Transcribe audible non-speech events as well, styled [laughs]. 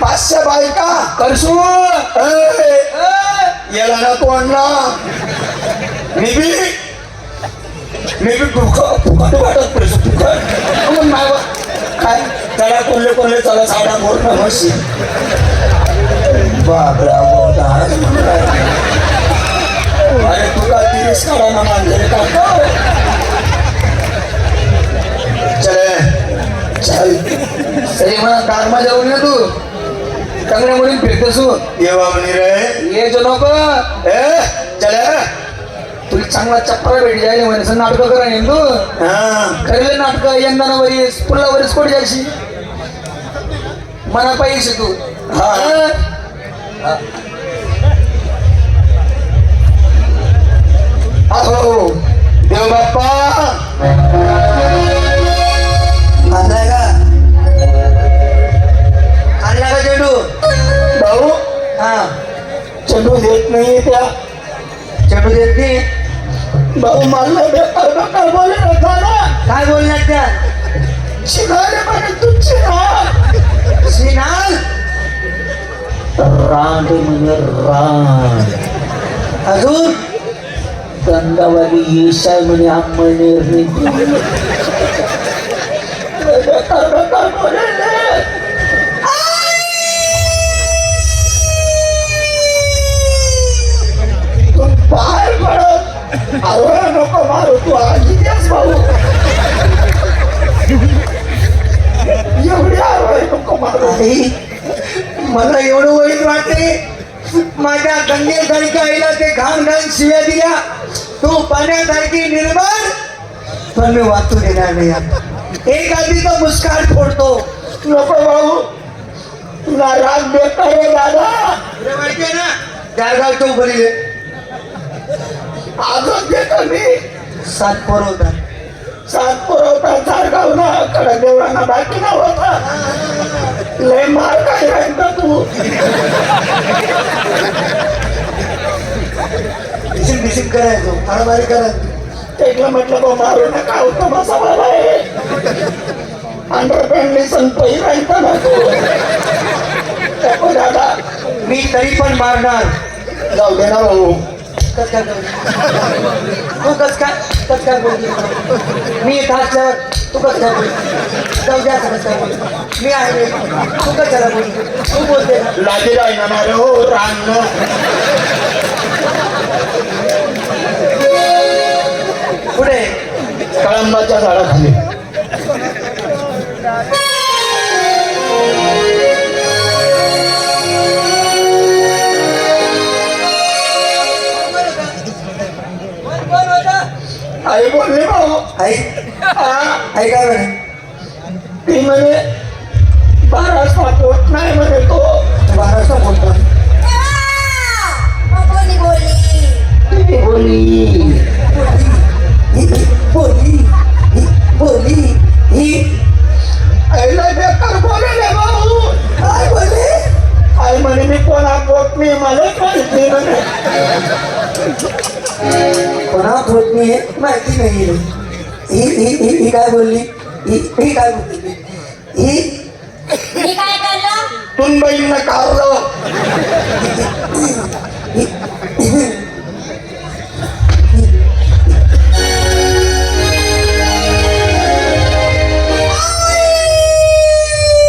पाचशे बायका करसू याला ना तोंडला मी निबी निबी बी फुकट वाटत पैसे फुकट मग काय? त्याला कोल्हे कोल्हे चला साडा पूर्ण म्हशी. बाबरा बोटा अरे तुला तिरीस काढा ना मानले का? कारमा जाऊन ये तू. चांगल्या मुली फिरतेसू. म्हणे रे. ये जो नको. ए चले तुला चांगला चप्पल भेट जायला म्हणजे नाटक करा नाही तू. हा. खरेले नाटक यंदा ना वरीस पुढला वरीस कोण जायची? मना पाहिजे तू. हा. भाऊ मला बेकार बेकार बोले ना काय बोलणार त्या? शिकायला म्हणे तू शिका श्रीनाथ रांड म्हणजे रांड अजून? येसाय म्हणे [laughs] पडत नको मारू तू आधी तेच भाऊ एवढी आवड नको मारू आई, मला एवढं वाईट वाटते माझ्या गंगेसारखी आईला ते घाण घाण शिव्या दिल्या तू पाण्यासारखी निर्माण पण मी वाचू देणार नाही आता. एक आधी तो मुस्कान फोडतो नको भाऊ तुला राग बेकार आहे दादा तुला माहितीये ना गारगाव तो बरी आजच मी सात पोरवता सात पुरवता सारगाव ना कडे देवळांना बाकी ना होता. लय मार काय राहिला तू. डिसिम डिसिम करायचो. मारामारी करायचो. एकला म्हटलं बा मारू नका. होतं बसा मला अंडरपॅन्ट लिसन पै राहिला ना तू. दादा मी तरी पण मारणार. जाऊ दे ना भाऊ. कस काय? तू कस काय कस काय बोलली? मी इथं असल्यावर तू कस काय बोलली? जाऊ द्या कस काय बोलली? मी आहे. तू कस काय बोलली? तू बोलते ना. लाजी राहिना मारे हो रांग पुढे. कळंबाच्या झाडाखाली. आई बोलले भाऊ आई आई काय म्हणे ती म्हणे बाराचा होत नाही म्हणे तो महाराष्ट्र बोलतो कोणी बोली बोली कोणा होत नाही हे माहिती नाही. ही ही ही ही काय बोलली? ही ही काय बोलली? ही काय कारलं